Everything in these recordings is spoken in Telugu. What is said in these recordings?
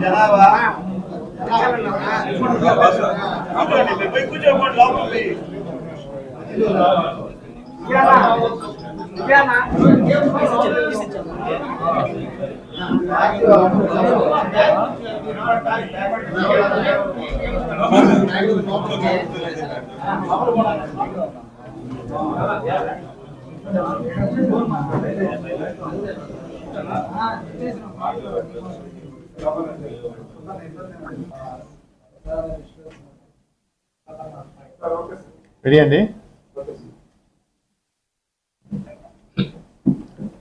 జనాభా కూర్చోండి మీరు పోయి కూర్చోకండి రెడీ అండి?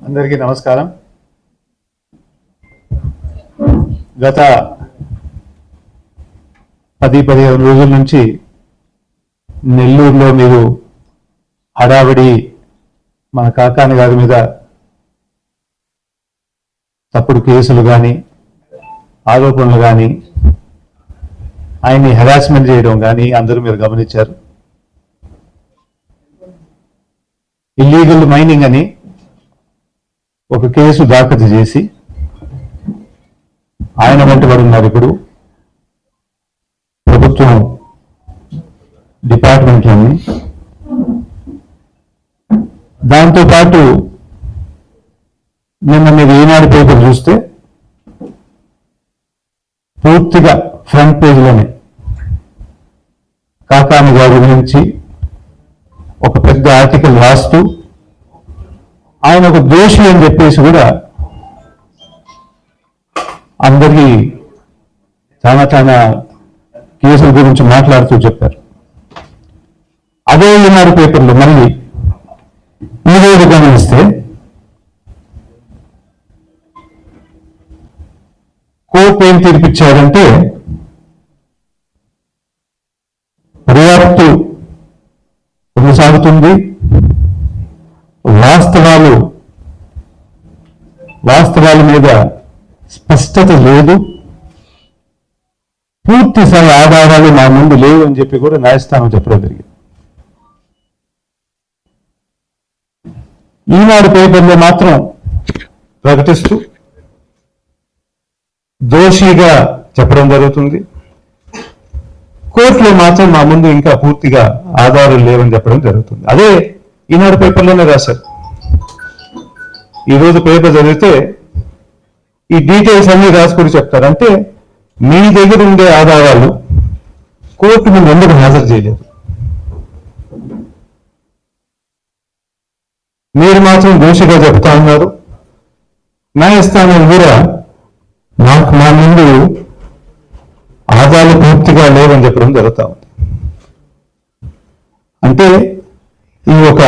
అందరికీ నమస్కారం. గత పది పదిహేను రోజుల నుంచి నెల్లూరులో మీరు హడావిడి మన కాకాని గారి మీద తప్పుడు కేసులు కానీ ఆరోపణలు కానీ ఆయన్ని హెరాస్మెంట్ చేయడం కానీ అందరూ మీరు గమనించారు. ఇల్లీగల్ మైనింగ్ అని ఒక కేసు దాఖలు చేసి ఆయన వెంటబడి ఉన్నారు ఇప్పుడు. ప్రభుత్వం డిపార్ట్మెంట్లన్నీ దాంతో పాటు నిన్న మీరు ఈనాడు పేపర్ చూస్తే పూర్తిగా ఫ్రంట్ పేజీలోనే కాకాని గారి గురించి ఒక పెద్ద ఆర్టికల్ రాస్తూ ఆయన ఒక దోషి అని చెప్పేసి కూడా అందరికీ చాలా చాలా కేసుల గురించి మాట్లాడుతూ చెప్పారు. అదే ఈనాడు పేపర్లో మళ్ళీ ఈరోజు గమనిస్తే కోర్టు ఏం తీర్పిచ్చారంటే పర్యాప్తు కొనసాగుతుంది. వాస్తవాలు వాస్తవాల మీద స్పష్టత లేదు. పూర్తి స్థాయి ఆధారాలు మా ముందు లేవు అని చెప్పి కూడా న్యాయస్థానం చెప్పడం జరిగింది. ఈనాడు పేపర్లో మాత్రం ప్రకటిస్తూ దోషిగా చెప్పడం జరుగుతుంది. కోర్టులో మాత్రం మా ముందు ఇంకా పూర్తిగా ఆధారాలు లేవని చెప్పడం జరుగుతుంది. అదే ఈనాడు పేపర్లోనే రాశారు. ఈరోజు పేపర్ చదివితే ఈ డీటెయిల్స్ అన్ని రాసుకొని చెప్తారు. అంటే మీ దగ్గర ఉండే ఆధారాలు కోర్టు ముందు ఎందుకు హాజరు చేయలేదు? మీరు మాత్రం దోషిగా చెప్తా ఉన్నారు. న్యాయస్థానం కూడా నాకు మా ముందు ఆదాలు పూర్తిగా లేవని చెప్పడం జరుగుతూ ఉంది. అంటే ఈ ఒక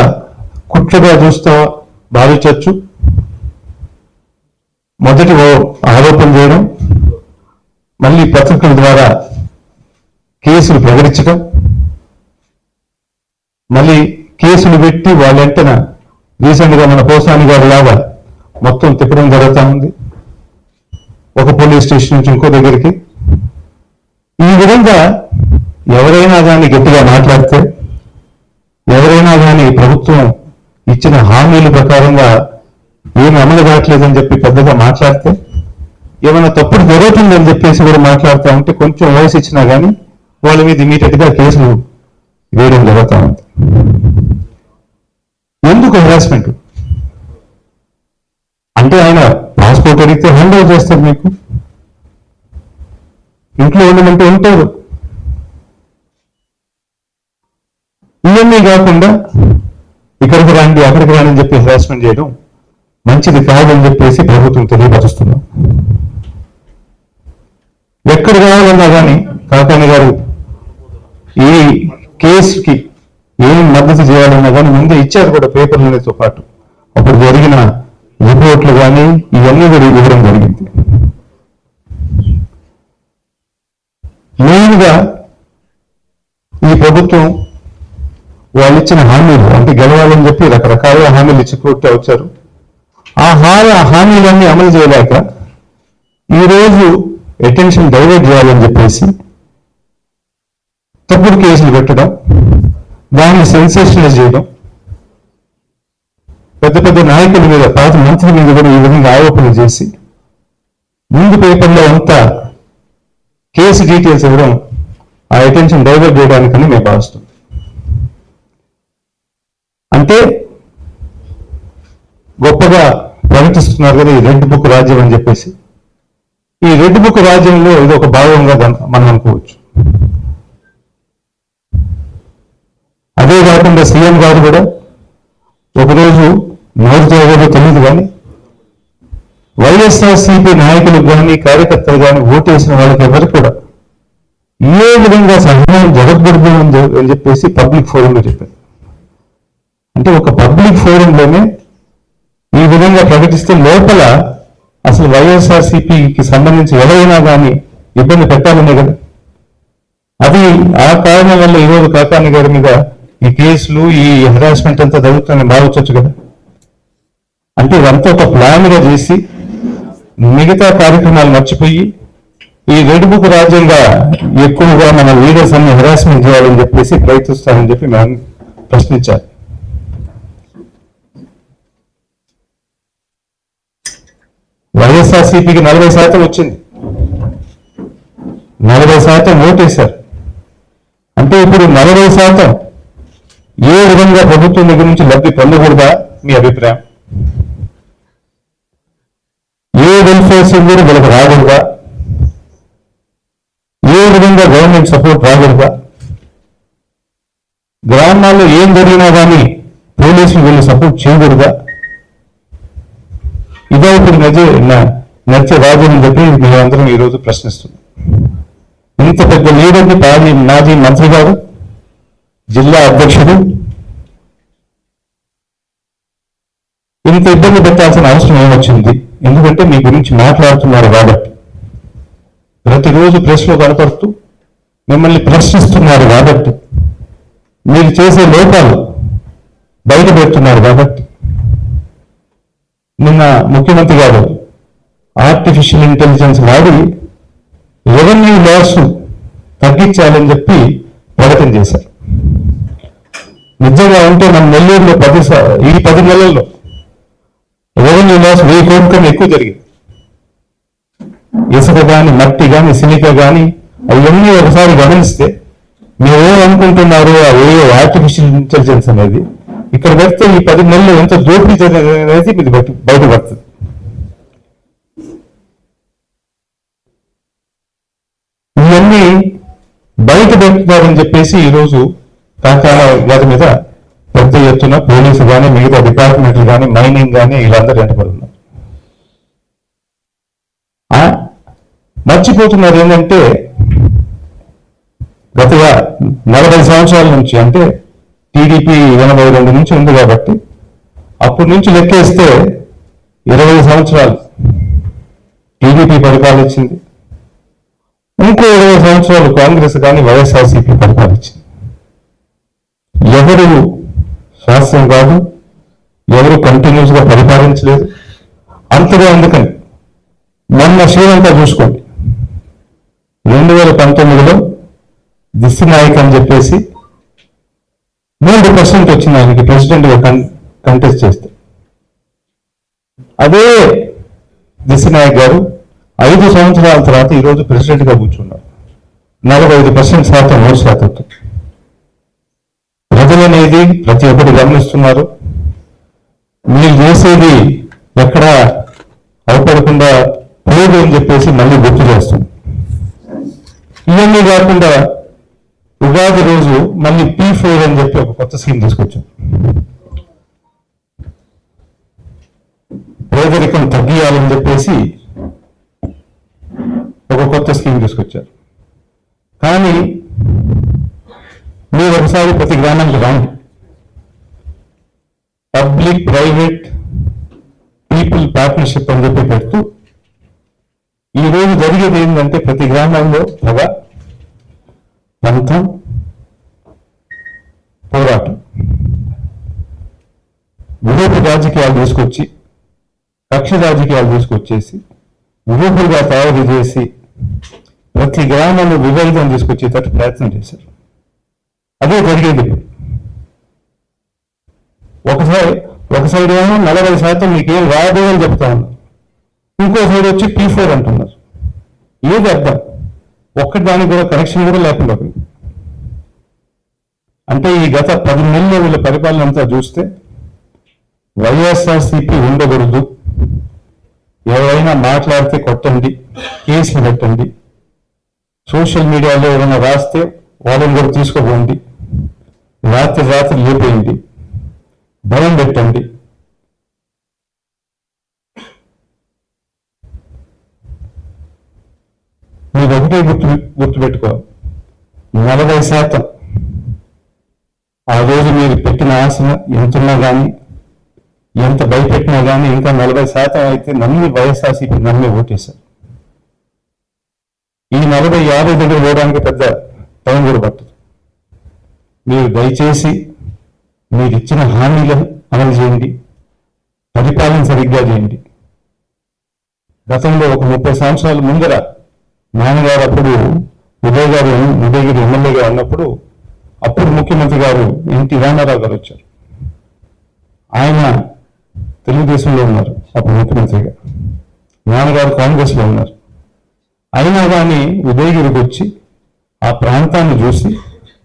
కుట్రగా చూస్తా భావించవచ్చు. మొదటి ఓ ఆరోపణ చేయడం మళ్ళీ పత్రికల ద్వారా కేసులు ప్రకటించడం మళ్ళీ కేసులు పెట్టి వాళ్ళెంటన వెంటన రీసెంట్గా మన పోసాని గారి లాగా మొత్తం తిప్పడం జరుగుతూ ఉంది ఒక పోలీస్ స్టేషన్ నుంచి ఇంకో దగ్గరికి. ఈ విధంగా ఎవరైనా కానీ గట్టిగా మాట్లాడితే ఎవరైనా కానీ ప్రభుత్వం ఇచ్చిన హామీల ప్రకారంగా ఏమి అమలు కావట్లేదని చెప్పి పెద్దగా మాట్లాడితే ఏమైనా తప్పుడు జరుగుతుందని చెప్పేసి కూడా మాట్లాడుతూ ఉంటే కొంచెం వాయిస్ ఇచ్చినా కానీ వాళ్ళ మీద ఇమీడియట్గా కేసులు వేయడం జరుగుతూ ఉంది. ఎందుకు హెరాస్మెంట్ అంటే ఆయన పాస్పోర్ట్ అడిగితే హ్యాండ్ ఓవర్ చేస్తారు మీకు. ఇంట్లో ఉండమంటే ఉంటారు. ఇవన్నీ కాకుండా ఇక్కడికి రాండి అక్కడికి రాని అని చెప్పి హెరాస్మెంట్ చేయడం మంచిది కాదని చెప్పేసి ప్రభుత్వం తెలియపరుస్తున్నాం. ఎక్కడ కావాలన్నా కానీ కాకాని గారు ఈ కేసుకి ఏం మద్దతు చేయాలన్నా కానీ ముందే ఇచ్చారు కూడా పేపర్లతో పాటు. అప్పుడు జరిగిన రిపోర్ట్లు కానీ ఇవన్నీ కూడా ఇవ్వడం జరిగింది. మెయిన్గా ఈ ప్రభుత్వం వాళ్ళు ఇచ్చిన హామీలు అంటే గెలవాలని చెప్పి రకరకాల హామీలు ఇచ్చి వచ్చారు ఆ హామీ ఆ హామీలన్నీ అమలు చేయలేక ఈరోజు అటెన్షన్ డైవర్ట్ చేయాలని చెప్పేసి తప్పుడు కేసులు పెట్టడం దాన్ని సెన్సేషనలైజ్ చేయడం పెద్ద పెద్ద నాయకుల మీద పాత మంత్రుల మీద కూడా ఈ విధంగా ఆరోపణలు చేసి ముందు పేపర్లో అంతా కేసు డీటెయిల్స్ ఇవ్వడం ఆ అటెన్షన్ డైవర్ట్ చేయడానికని మేము భావిస్తాం అంటే గొప్పగా ప్రకటిస్తున్నారు కదా ఈ రెడ్ బుక్ రాజ్యం అని చెప్పేసి. ఈ రెడ్ బుక్ రాజ్యంలో ఇది ఒక భాగంగా మనం అనుకోవచ్చు. అదే కాకుండా సీఎం గారు కూడా ఒకరోజు నోటితో ఎవరో తెలియదు కానీ వైఎస్ఆర్సీపీ నాయకులకు కానీ కార్యకర్తలు కానీ ఓటేసిన వాళ్ళకి ఎవరు కూడా ఏ విధంగా సహాయం జరగకూడదు అని చెప్పేసి పబ్లిక్ ఫోరంలో చెప్పారు. అంటే ఒక పబ్లిక్ ఫోరంలోనే ఈ విధంగా ప్రకటిస్తే లోపల అసలు వైఎస్ఆర్సీపీకి సంబంధించి ఎవరైనా కానీ ఇబ్బంది పెట్టాలనే కదా. అది ఆ కారణం వల్ల ఈరోజు కాకాని గారి మీద ఈ కేసులు ఈ హెరాస్మెంట్ అంతా జరుగుతుందని భావించవచ్చు కదా. అంటే ఇదంతా ఒక ప్లాన్గా చేసి మిగతా కార్యక్రమాలు మర్చిపోయి ఈ రెడ్ బుక్ రాజ్యంగా ఎక్కువగా మన లీడర్స్ అన్ని హెరాస్మెంట్ చేయాలని చెప్పేసి ప్రయత్నిస్తారని చెప్పి మనం ప్రశ్నించారు వైఎస్ఆర్సీపీకి నలభై శాతం వచ్చింది. నలభై శాతం ఓటేశారు. అంటే ఇప్పుడు నలభై శాతం ఏ విధంగా ప్రభుత్వం దగ్గర నుంచి లబ్ధి పొందకూడదా మీ అభిప్రాయం? ఏ వెల్ఫేర్ సింగర్ వీళ్ళకి రాకూడదా? ఏ విధంగా గవర్నమెంట్ సపోర్ట్ రాకూడదా? గ్రామాల్లో ఏం జరిగినా కానీ పోలీసులు వీళ్ళు సపోర్ట్ చేయకూడదా? నిజాయితీ ఇప్పుడు నడిచే నచ్చే రాజ్యం అని చెప్పి మేమందరం ఈరోజు ప్రశ్నిస్తున్నాం. ఇంత పెద్ద లీడర్ని మాజీ మాజీ మంత్రి గారు జిల్లా అధ్యక్షుడు ఇంత ఇబ్బంది పెట్టాల్సిన అవసరం ఏమొచ్చింది? ఎందుకంటే మీ గురించి మాట్లాడుతున్నారు కాబట్టి. ప్రతిరోజు ప్రెస్లో కనపడుతూ మిమ్మల్ని ప్రశ్నిస్తున్నారు కాబట్టి. మీరు చేసే లోపాలు బయట పెడుతున్నారు కాబట్టి. నిన్న ముఖ్యమంత్రి గారు ఆర్టిఫిషియల్ ఇంటెలిజెన్స్ వాడి రెవెన్యూ లాస్ తగ్గించాలని చెప్పి ప్రకటన చేశారు. నిజంగా ఉంటే మన నెల్లూరులో పది ఈ పది నెలల్లో రెవెన్యూ లాస్ వెయ్యి కోట్ల కన్నా ఎక్కువ జరిగింది. ఇసుక కానీ మట్టి కానీ సిలిక కానీ అవన్నీ ఒకసారి గమనిస్తే మీరు ఏమనుకుంటున్నారు ఆ ఏ ఆర్టిఫిషియల్ ఇంటెలిజెన్స్ అనేది? ఇక్కడ పెడితే ఈ పది నెలలు ఎంత దోపిడీ జరిగింది అనేది మీకు బయట బయటపడుతుంది ఇవన్నీ బయట పెడుతున్నారని చెప్పేసి ఈరోజు కాకాల గారి మీద పెద్ద ఎత్తున పోలీసు కానీ మిగతా డిపార్ట్మెంట్లు కానీ మైనింగ్ కానీ వీళ్ళందరూ వెంటబడి ఆ, మర్చిపోతున్నారు ఏంటంటే గత నలభై సంవత్సరాల నుంచి అంటే టీడీపీ ఎనభై రెండు నుంచి ఉంది కాబట్టి అప్పటి నుంచి లెక్కేస్తే ఇరవై సంవత్సరాలు టీడీపీ పరిపాలించింది. ఇంకో ఇరవై సంవత్సరాలు కాంగ్రెస్ కానీ వైఎస్ఆర్సీపీ పరిపాలించింది. ఎవరు శాస్త్రం కాదు ఎవరు కంటిన్యూస్గా పరిపాలించలేదు. అంతగా అందుకని మొన్న శ్రీలంక చూసుకోండి. రెండు వేల పంతొమ్మిదిలో దిశ నాయక్ అని చెప్పేసి మూడు పర్సెంట్ వచ్చింది ఆయనకి ప్రెసిడెంట్ కంటెస్ట్ చేస్తే. అదే దిశనాయక్ గారు ఐదు సంవత్సరాల తర్వాత ఈరోజు ప్రెసిడెంట్గా కూర్చున్నారు. నలభై ఐదు పర్సెంట్ శాతం మూడు శాతం ప్రజలు అనేది ప్రతి ఒక్కటి గమనిస్తున్నారు. మీరు చేసేది ఎక్కడ అవపడకుండా పోదు అని చెప్పేసి మళ్ళీ గుర్తు చేస్తుంది ఇవన్నీ కాకుండా ఉగాది రోజు మళ్ళీ పీ ఫోర్ అని చెప్పి ఒక కొత్త స్కీమ్ తీసుకొచ్చాం. పేదరికం తగ్గియాలని చెప్పేసి ఒక కొత్త స్కీమ్ తీసుకొచ్చారు. కానీ మీరు ఒకసారి ప్రతి గ్రామానికి రాండి. పబ్లిక్ ప్రైవేట్ పీపుల్ పార్ట్నర్షిప్ అని చెప్పి పెడుతూ ఈ జరిగేది ఏంటంటే ప్రతి గ్రామంలో పగ పంతం పోరాటం. గ్రూపు రాజకీయాలు తీసుకొచ్చి కక్ష రాజకీయాలు తీసుకొచ్చేసి విభూపులుగా తయారు చేసి ప్రతి గ్రామంలో విభేదం తీసుకొచ్చేటట్టు ప్రయత్నం చేశారు. అదే జరిగేది. ఒకసారి ఒక సైడ్ ఏమో నలభై శాతం మీకేం రాదు అని చెప్తా ఉన్నారు. ఇంకో సైడ్ వచ్చి పీ ఫోర్ అంటున్నారు. ఏది అర్థం? ఒక్కటి దానికి కూడా కనెక్షన్ కూడా లేకుండా అంటే ఈ గత పది నెలల వీళ్ళ పరిపాలన అంతా చూస్తే వైఎస్ఆర్సిపి ఉండకూడదు. ఎవరైనా మాట్లాడితే కొట్టండి కేసులు పెట్టండి. సోషల్ మీడియాలో ఏమైనా రాస్తే వాళ్ళని కూడా తీసుకోపోండి. రాత్రి రాత్రి లేపేయండి. భయం పెట్టండి. మీరు ఒకటే గుర్తు గుర్తుపెట్టుకో. నలభై శాతం ఆ రోజు మీరు పెట్టిన ఆశ ఎంతున్నా కానీ ఎంత భయపెట్టినా కానీ ఇంకా నలభై శాతం అయితే నమ్మి వైఎస్ఆర్సీపీ నమ్మి ఓటేశారు. ఈ నలభై యాభై దగ్గర పోవడానికి పెద్ద టైం కూడా పట్టదు. మీరు దయచేసి మీరు ఇచ్చిన హామీలను అమలు చేయండి. పరిపాలన సరిగ్గా చేయండి. గతంలో ఒక ముప్పై సంవత్సరాల ముందర నాన్నగారు అప్పుడు ఉదయ్ గారు ఉదయగిరి ఎమ్మెల్యేగా ఉన్నప్పుడు అప్పుడు ముఖ్యమంత్రి గారు ఎన్టీ రామారావు గారు వచ్చారు. ఆయన తెలుగుదేశంలో ఉన్నారు అప్పుడు ముఖ్యమంత్రిగా. నాన్నగారు కాంగ్రెస్లో ఉన్నారు. అయినా కానీ ఉదయగిరికి వచ్చి ఆ ప్రాంతాన్ని చూసి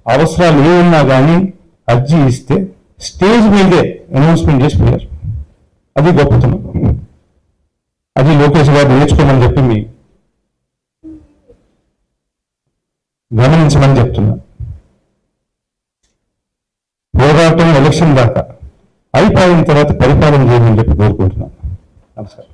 అవసరాలు ఏమున్నా కానీ అర్జీ ఇస్తే స్టేజ్ మీదే అనౌన్స్మెంట్ చేసి పోయారు. అది గొప్పతనం. అది లోకేష్ గారు నేర్చుకోమని చెప్పి మీ గమనించమని చెప్తున్నా. పోరాటం ఎలక్షన్ దాకా అయిపోయిన తర్వాత పరిపాలన చేయమని చెప్పి కోరుకుంటున్నాను నమస్కారం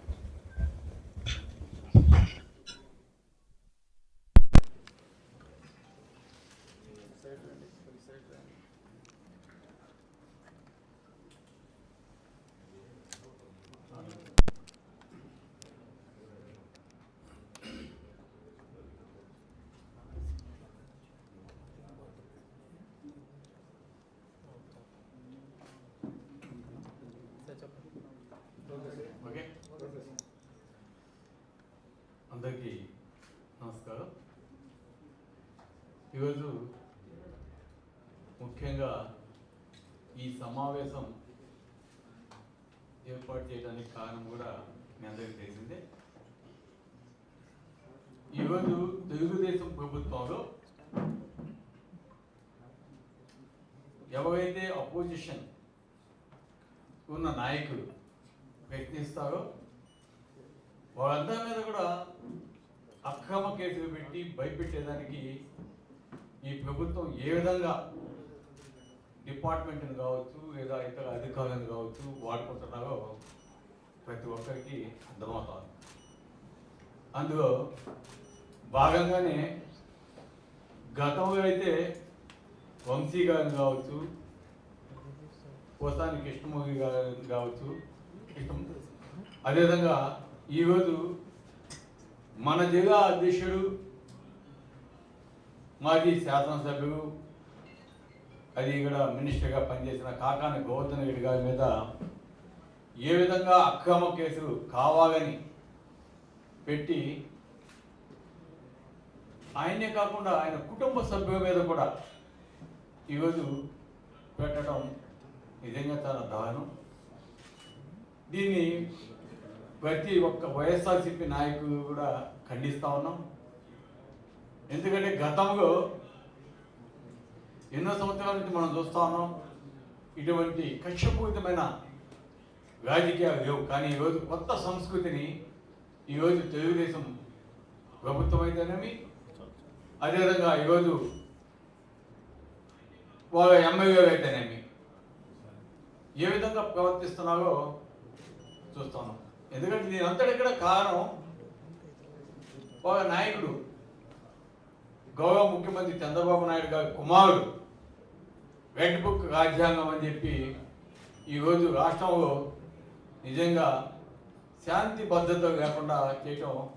ఓకే అందరికీ నమస్కారం ఈరోజు ముఖ్యంగా ఈ సమావేశం ఏర్పాటు చేయడానికి కారణం కూడా మీ అందరికీ తెలిసిందే. ఈరోజు తెలుగుదేశం ప్రభుత్వంలో ఎవరైతే అపోజిషన్ ఉన్న నాయకులు ప్రయత్నిస్తారో వాళ్ళందరి మీద కూడా అక్రమ కేసులు పెట్టి భయపెట్టేదానికి ఈ ప్రభుత్వం ఏ విధంగా డిపార్ట్మెంట్ని కావచ్చు లేదా ఇతర అధికారులను కావచ్చు వాడుకుంటున్నారో ప్రతి ఒక్కరికి అర్థమవుతుంది. అందులో భాగంగానే గతంలో అయితే వంశీ గారిని కావచ్చు పోసాని కృష్ణమూర్తి గారిని కావచ్చు అదేవిధంగా ఈరోజు మన జిల్లా అధ్యక్షుడు మాజీ శాసనసభ్యుడు అది ఇక్కడ మినిస్టర్గా పనిచేసిన కాకాని గోవర్ధన్ రెడ్డి గారి మీద ఏ విధంగా అక్రమ కేసులు కావాలని పెట్టి ఆయనే కాకుండా ఆయన కుటుంబ సభ్యుల మీద కూడా ఈరోజు పెట్టడం నిజంగా చాలా దారుణం. దీన్ని ప్రతి ఒక్క వైఎస్ఆర్సీపీ నాయకులు కూడా ఖండిస్తూ ఉన్నాం. ఎందుకంటే గతంలో ఎన్నో సంవత్సరాల నుంచి మనం చూస్తా ఉన్నాం. ఇటువంటి కక్షపూరితమైన రాజకీయాలు లేవు కానీ ఈరోజు కొత్త సంస్కృతిని ఈరోజు తెలుగుదేశం ప్రభుత్వం అయితేనేమి? అదేవిధంగా ఈరోజు వాళ్ళ ఎమ్మెల్యేలు అయితేనేమి? ఏ విధంగా ప్రవర్తిస్తున్నారో చూస్తున్నాం ఎందుకంటే దీని అంతటి కూడా కారణం ఒక నాయకుడు గౌరవ ముఖ్యమంత్రి చంద్రబాబు నాయుడు గారి కుమారుడు రెడ్ బుక్ రాజ్యాంగం అని చెప్పి ఈరోజు రాష్ట్రంలో నిజంగా శాంతి భద్రత లేకుండా చేయటం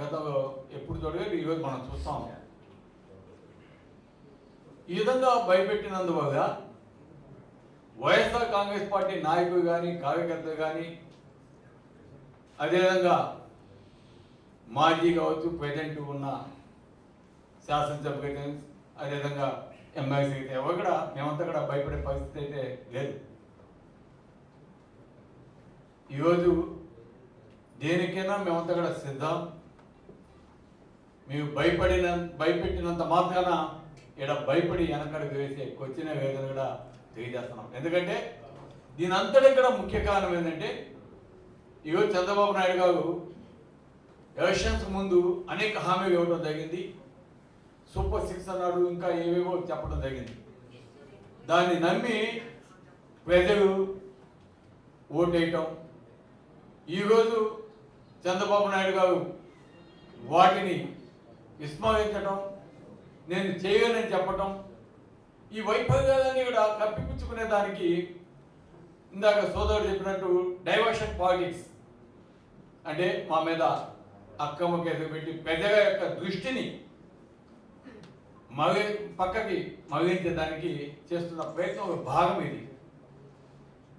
గతంలో ఎప్పుడు చూడలేదు ఈరోజు మనం చూస్తాం. ఈ విధంగా భయపెట్టినందువల్ల వైఎస్ఆర్ కాంగ్రెస్ పార్టీ నాయకులు కానీ కార్యకర్తలు కానీ అదేవిధంగా మాజీ కావచ్చు ప్రజెంట్ ఉన్న శాసనసభ అదేవిధంగా ఎమ్మెల్సీ అయితే ఎవరు కూడా మేమంతా కూడా భయపడే పరిస్థితి అయితే లేదు. ఈరోజు దేనికైనా మేమంతా కూడా సిద్ధం. మేము భయపడిన భయపెట్టినంత మాత్రాన ఇక్కడ భయపడి వెనకడుగు వేసి వచ్చిన వేదన కూడా తెలియజేస్తున్నాం. ఎందుకంటే దీని అంతటి కూడా ముఖ్య కారణం ఏంటంటే ఈరోజు చంద్రబాబు నాయుడు గారు ఎలక్షన్స్ ముందు అనేక హామీలు ఇవ్వడం జరిగింది. సూపర్ సిక్స్ అన్నాడు ఇంకా ఏవేవో చెప్పడం జరిగింది. దాన్ని నమ్మి ప్రజలు ఓటేయటం. ఈరోజు చంద్రబాబు నాయుడు గారు వాటిని విస్మరించడం నేను చేయనని చెప్పటం ఈ వైఫల్యాలన్నీ కూడా కప్పిపుచ్చుకునే దానికి ఇందాక సోదరుడు చెప్పినట్టు డైవర్షన్ పాలిటిక్స్ అంటే మా మీద అక్రమ కేసు పెట్టి ప్రజల యొక్క దృష్టిని మగి పక్కకి మగిలించడానికి చేస్తున్న ప్రయత్నం ఒక భాగం ఇది.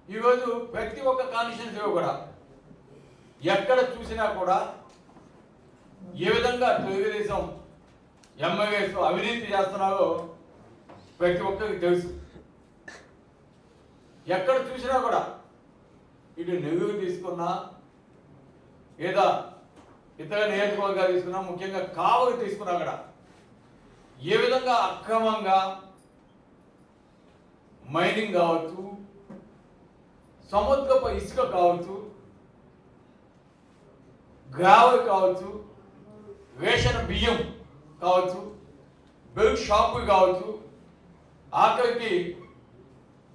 ఈరోజు ప్రతి ఒక్క కాన్స్టిట్యున్సీలో కూడా ఎక్కడ చూసినా కూడా ఏ విధంగా తెలుగుదేశం ఎమ్మెల్యేస్ అవినీతి చేస్తున్నారో ప్రతి ఒక్కరికి తెలుసు. ఎక్కడ చూసినా కూడా ఇటు నెల్లూరు తీసుకున్నా లేదా ఇతర నియోజకవర్గాలు తీసుకున్నా ముఖ్యంగా కావలి తీసుకున్నా కూడా ఏ విధంగా అక్రమంగా మైనింగ్ కావచ్చు సముద్రపు ఇసుక కావచ్చు గ్రావెల్ కావచ్చు రేషన్ బియ్యం కావచ్చు బెల్ట్ షాపులు కావచ్చు ఆఖరికి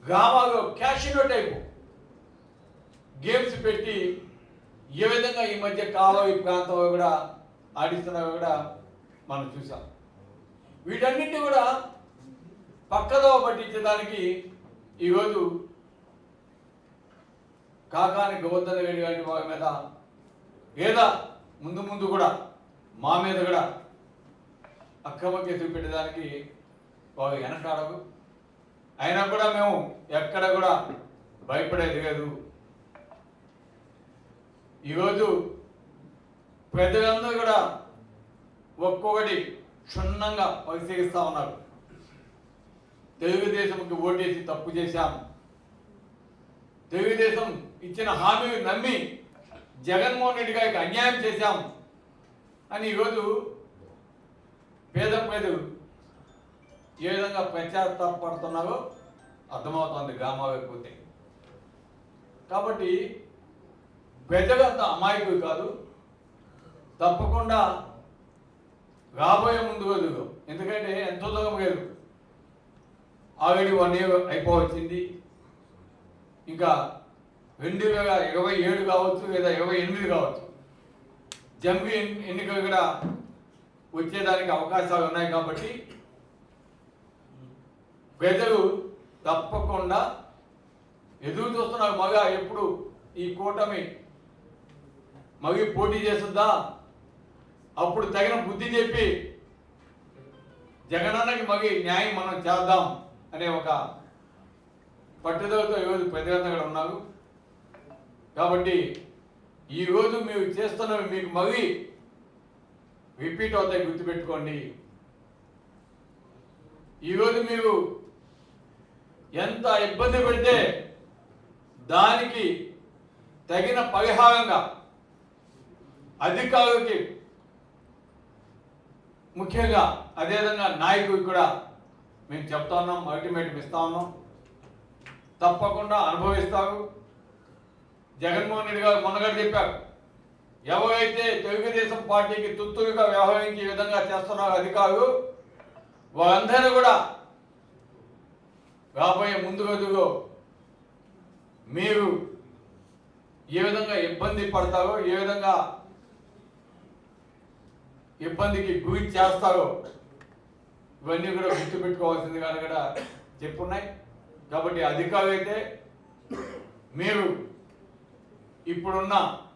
గ్రామాల్లో క్యాషినో టైపు గేమ్స్ పెట్టి ఏ విధంగా ఈ మధ్య కాలువ ప్రాంతంలో కూడా ఆడిస్తున్నారో కూడా మనం చూసాం వీటన్నిటిని కూడా పక్కదో పట్టించడానికి ఈరోజు కాకాని గోవర్ధన రెడ్డి గారి వారి మీద లేదా ముందు ముందు కూడా మా మీద కూడా అక్రమ కేసులు పెట్టడానికి వారు వెనకాడదు అయినా కూడా మేము ఎక్కడ కూడా భయపడేది లేదు. ఈరోజు ప్రజలందరూ కూడా ఒక్కొక్కటి క్షుణ్ణంగా పరిశీలిస్తా ఉన్నారు. తెలుగుదేశంకి ఓటేసి తప్పు చేశాం. తెలుగుదేశం ఇచ్చిన హామీని నమ్మి జగన్మోహన్ రెడ్డి గారికి అన్యాయం చేశాం. అని ఈరోజు పేద ప్రజలు ఏ విధంగా పడుతున్నారో అర్థమవుతోంది గ్రామాలకు పోతే. కాబట్టి ప్రజలంతా అమాయకులు కాదు. తప్పకుండా రాబోయే ముందు వెలుగు ఎందుకంటే ఎంతో దూరం లేదు ఆల్రెడీ వన్ ఇయర్ అయిపోవచ్చింది. ఇంకా రెండు వేల ఇరవై ఏడు కావచ్చు లేదా ఇరవై ఎనిమిది కావచ్చు. జంపి ఎన్నికలు కూడా వచ్చేదానికి అవకాశాలు ఉన్నాయి కాబట్టి ప్రజలు తప్పకుండా ఎదురు చూస్తున్నారు. మగ ఎప్పుడు ఈ కూటమి మగి పోటీ చేస్తుందా? అప్పుడు తగిన బుద్ధి చెప్పి జగనన్నకి మగి న్యాయం మనం చేద్దాం అనే ఒక పట్టుదలతో ఈరోజు ప్రజలంతా కూడా ఉన్నారు. కాబట్టి ఈరోజు మీరు చేస్తున్నవి మీకు మగి రిపీట్ అవుతాయి గుర్తుపెట్టుకోండి. ఈరోజు మీరు ఎంత ఇబ్బంది పెడితే దానికి తగిన పరిహారంగా అధికారులకి ముఖ్యంగా అదేవిధంగా నాయకుడికి కూడా మేము చెప్తా ఉన్నాం అల్టిమేటం ఇస్తా ఉన్నాం. తప్పకుండా అనుభవిస్తారు జగన్మోహన్ రెడ్డి గారు మొన్నగారు చెప్పారు ఎవరైతే తెలుగుదేశం పార్టీకి తుత్తుగా వ్యవహరించే విధంగా చేస్తున్నారు అధికారులు వారందరూ కూడా రాబోయే ముందు రోజుల్లో మీరు ఏ విధంగా ఇబ్బంది పడతారో ఏ విధంగా ఇబ్బందికి గురి చేస్తారో ఇవన్నీ కూడా గుర్తుపెట్టుకోవాల్సింది కానీ కూడా చెప్పున్నాయి. కాబట్టి అధికారులైతే మీరు ఇప్పుడున్న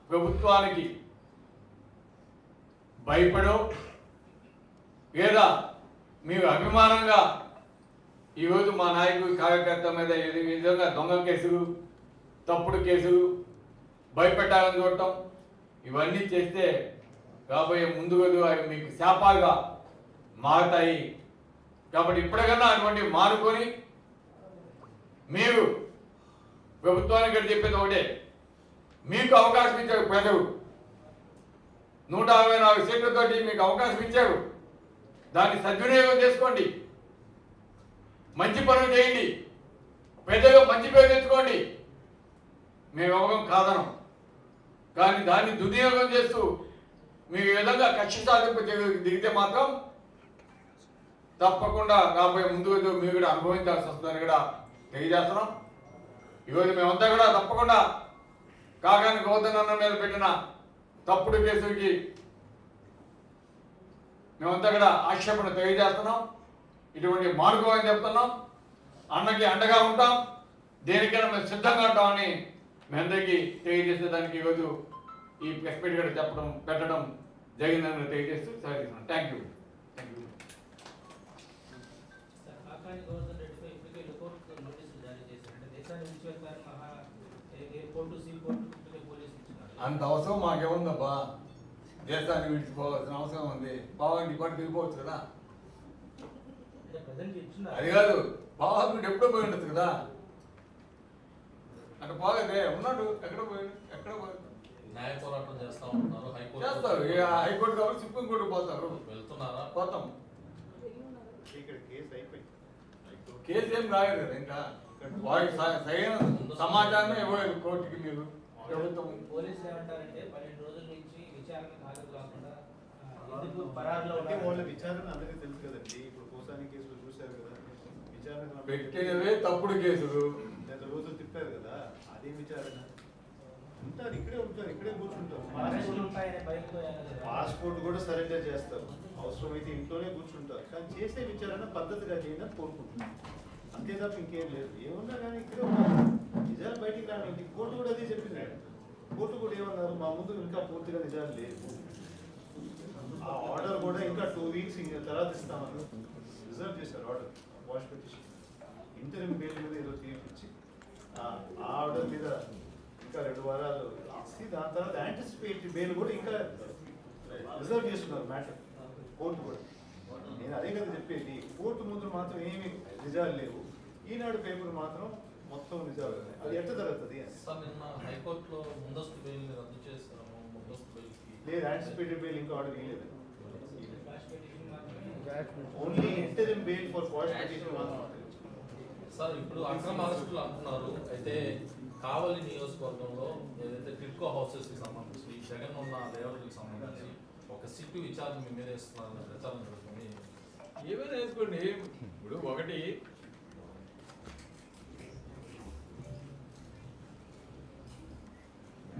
ప్రభుత్వానికి భయపడో లేదా మీరు అభిమానంగా ఈరోజు మా నాయకుడు కార్యకర్త మీద ఏది విధంగా దొంగ కేసులు తప్పుడు కేసులు భయపెట్టాలని చూడటం ఇవన్నీ చేస్తే రాబోయే ముందు అవి మీకు శాపాలుగా మారుతాయి. కాబట్టి ఇప్పటికన్నా అటువంటి మానుకొని మీరు ప్రభుత్వానికి ఇక్కడ చెప్పేది ఒకటే. మీకు అవకాశం ఇచ్చారు ప్రజలు. నూట అరవై నాలుగు సీట్లతోటి మీకు అవకాశం ఇచ్చారు. దాన్ని సద్వినియోగం చేసుకోండి. మంచి పనులు చేయండి. ప్రజలు మంచి పేరు తెచ్చుకోండి. మేము యోగం కాదనం. కానీ దాన్ని దుర్వినియోగం చేస్తూ మీ విధంగా కక్ష సాధింపు దిగితే మాత్రం తప్పకుండా రాబోయే ముందు మీరు కూడా అనుభవించాల్సి వస్తుందని కూడా తెలియజేస్తున్నాం. ఈరోజు మేమంతా కూడా తప్పకుండా కాకాని గౌతమ్ మీద పెట్టిన తప్పుడు కేసుకి మేమంతా కూడా ఆక్షేపణ తెలియజేస్తున్నాం. ఇటువంటి మార్గం చెప్తున్నాం. అన్నకి అండగా ఉంటాం. దేనికైనా మేము సిద్ధంగా ఉంటామని మీ అందరికీ తెలియజేసేదానికి ఈరోజు ఈ ప్రెస్ మీట్ కూడా చెప్పడం పెట్టడం జరిగిందని తెలియజేస్తూ సరే థ్యాంక్ యూ థ్యాంక్ యూ అంటే అంత అవసరం మాకేముందబ్బా? దేశాన్ని విడిచిపోవాల్సిన అవసరం ఉంది. బాగా పాటు తిరిగిపోవచ్చు కదా? అంటే అది కాదు. బాగా ఎప్పుడో పోయి ఉండదు కదా? అక్కడ పోగదే ఉన్నాడు. ఎక్కడ పోయాడు ఎక్కడ పోయాడు న్యాయ పోరాటం చేస్తా ఉంటున్నారు హైకోర్టు చేస్తారు. ఇక హైకోర్టు కాబట్టి సుప్రీం కోర్టు పోతారు. వెళ్తున్నారా? పోతాం. ఇక్కడ కేసు అయిపోయింది. కేసు ఏం రాయరు కదా ఇంకా? వారికి స- సరైన సమాచారమే ఇవ్వలేదు కోర్టుకి మీరు. ప్రభుత్వం. పోలీసులు ఏమంటారంటే పన్నెండు రోజుల నుంచి విచారణ హాజరు కాకుండా ఆ, ఎందుకు పరారులో అంటే వాళ్ళ విచారణ అందరికీ తెలుసు కదండి. ఇప్పుడు కోసాని కేసులు చూశారు కదా. విచారణ పెట్టినవే తప్పుడు కేసులు. గత రోజులు తిప్పారు కదా. అదే విచారణ. ఉంటారు ఇక్కడే ఉంటారు ఇక్కడే కూర్చుంటారు. పాస్పోర్ట్ కూడా సరెండర్ చేస్తారు. అవసరమైతే ఇంట్లోనే కూర్చుంటారు. కానీ చేసే విచారణ పద్ధతిగా చేయండి అని కోరుకుంటున్నాం అంతే తప్ప ఇంకేం లేదు. ఏమున్నా కానీ ఇక్కడే ఉన్నారు నిజాలు బయటికి రానండి కోర్టు కూడా అదే చెప్పింది. కోర్టు కూడా ఏమన్నారు? మా ముందు ఇంకా పూర్తిగా నిజాలు లేవు. ఆ ఆర్డర్ కూడా ఇంకా టూ వీక్స్ ఇంకా తర్వాత ఇస్తామని రిజర్వ్ చేశారు order quash petition interim bail మీద ఏదో తీర్పిచ్చి ఆ ఆర్డర్ మీద ఇంకా రెండు వారాలు ఇచ్చి దాని తర్వాత యాంటిసిపేటరీ బెయిల్ కూడా ఇంకా రిజర్వ్ చేస్తున్నారు మ్యాటర్ కోర్టు కూడా. నేను అదే కదా చెప్పేది. కోర్టు ముందు మాత్రం ఏమి నిజాలు లేవు. ఈనాడు పేపర్ మాత్రం మొత్తం నిజాలు ఉన్నాయి అది ఎట్లా జరుగుతుంది సార్ నిన్న హైకోర్టులో ముందస్తు బెయిల్ రద్దు చేస్తాము ముందస్తు లేదు యాంటిసిపేటరీ బెయిల్ ఇంకా ఆర్డర్ ఇవ్వలేదు only interim bail for quash petition మాత్రం సార్ ఇప్పుడు అక్రమ అరెస్టులు అంటున్నారు. అయితే కావలి నియోజకవర్గంలో ఏదైతే టిడ్కో హౌసెస్కి సంబంధించి జగన్ ఉన్న లేఅవుట్కి సంబంధించి ఒక సిట్టు విచారణ మీ మీద ఇస్తున్నారని ప్రచారం జరుగుతుంది. ఏమైనా వేసుకోండి. ఇప్పుడు ఒకటి.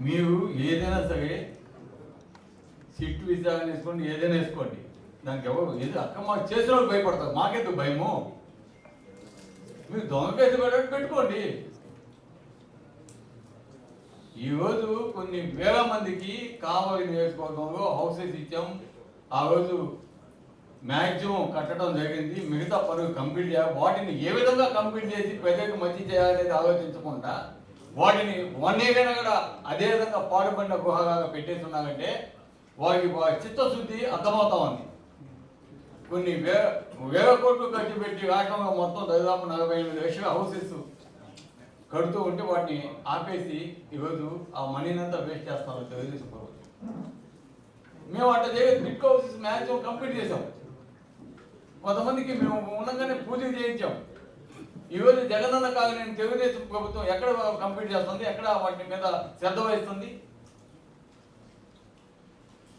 మీరు ఏదైనా సరే సిట్ విచారణ వేసుకోండి ఏదైనా వేసుకోండి. దానికి ఎవరు ఏదో అక్క మాకు చేసిన వాళ్ళు భయపడతారు. మాకెందుకు భయము? మీరు దొంగ కేసు పెట్టండి పెట్టుకోండి. ఈరోజు కొన్ని వేల మందికి కావలి నియోజకవర్గంలో హౌసెస్ ఇచ్చాం. ఆ రోజు మ్యాక్సిమం కట్టడం జరిగింది. మిగతా పనులు కంప్లీట్ చేయాలి. వాటిని ఏ విధంగా కంప్లీట్ చేసి ప్రజలకు మంచి చేయాలనేది ఆలోచించకుండా వాటిని వన్ ఇయర్ అయినా కూడా అదే విధంగా పాడుపడిన గుహగా పెట్టేసి ఉన్నారంటే వారికి వారి చిత్తశుద్ధి అర్థమవుతా ఉంది. కొన్ని వే వేల కోట్లు ఖర్చు పెట్టి రాష్ట్రంలో మొత్తం దాదాపు నలభై ఎనిమిది లక్షల హౌసెస్ కడుతూ ఉంటే వాటిని ఆపేసి ఈరోజు ఆ మనీని అంతా వేస్ట్ చేస్తాం తెలుగుదేశం ప్రభుత్వం. మేము అట్లా చేయ బిట్ హౌసెస్ మ్యాక్సిమం కంప్లీట్ చేసాం కొంతమందికి మేము ఉండగానే పూజలు చేయించాం. ఈరోజు జగనన్న కాదు నేను తెలుగుదేశం ప్రభుత్వం ఎక్కడ కంప్లీట్ చేస్తుంది? ఎక్కడ వాటి మీద శ్రద్ధ వహిస్తుంది?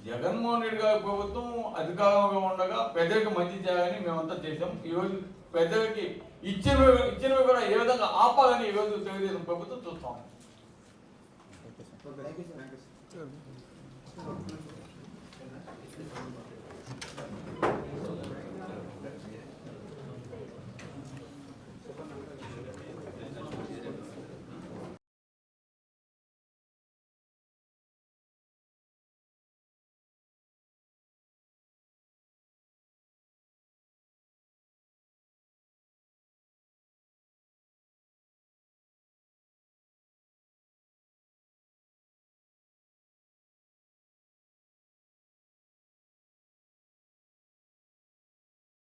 జగన్మోహన్ రెడ్డి గారి ప్రభుత్వం అధికారంలో ఉండగా ప్రజలకు మంచి చేయాలని మేమంతా చేసాం ఈరోజు ప్రజలకి ఇచ్చినవి ఇచ్చినవి కూడా ఏ విధంగా ఆపాలని ఈరోజు తెలుగుదేశం ప్రభుత్వం చూస్తాం. Thank you, sir.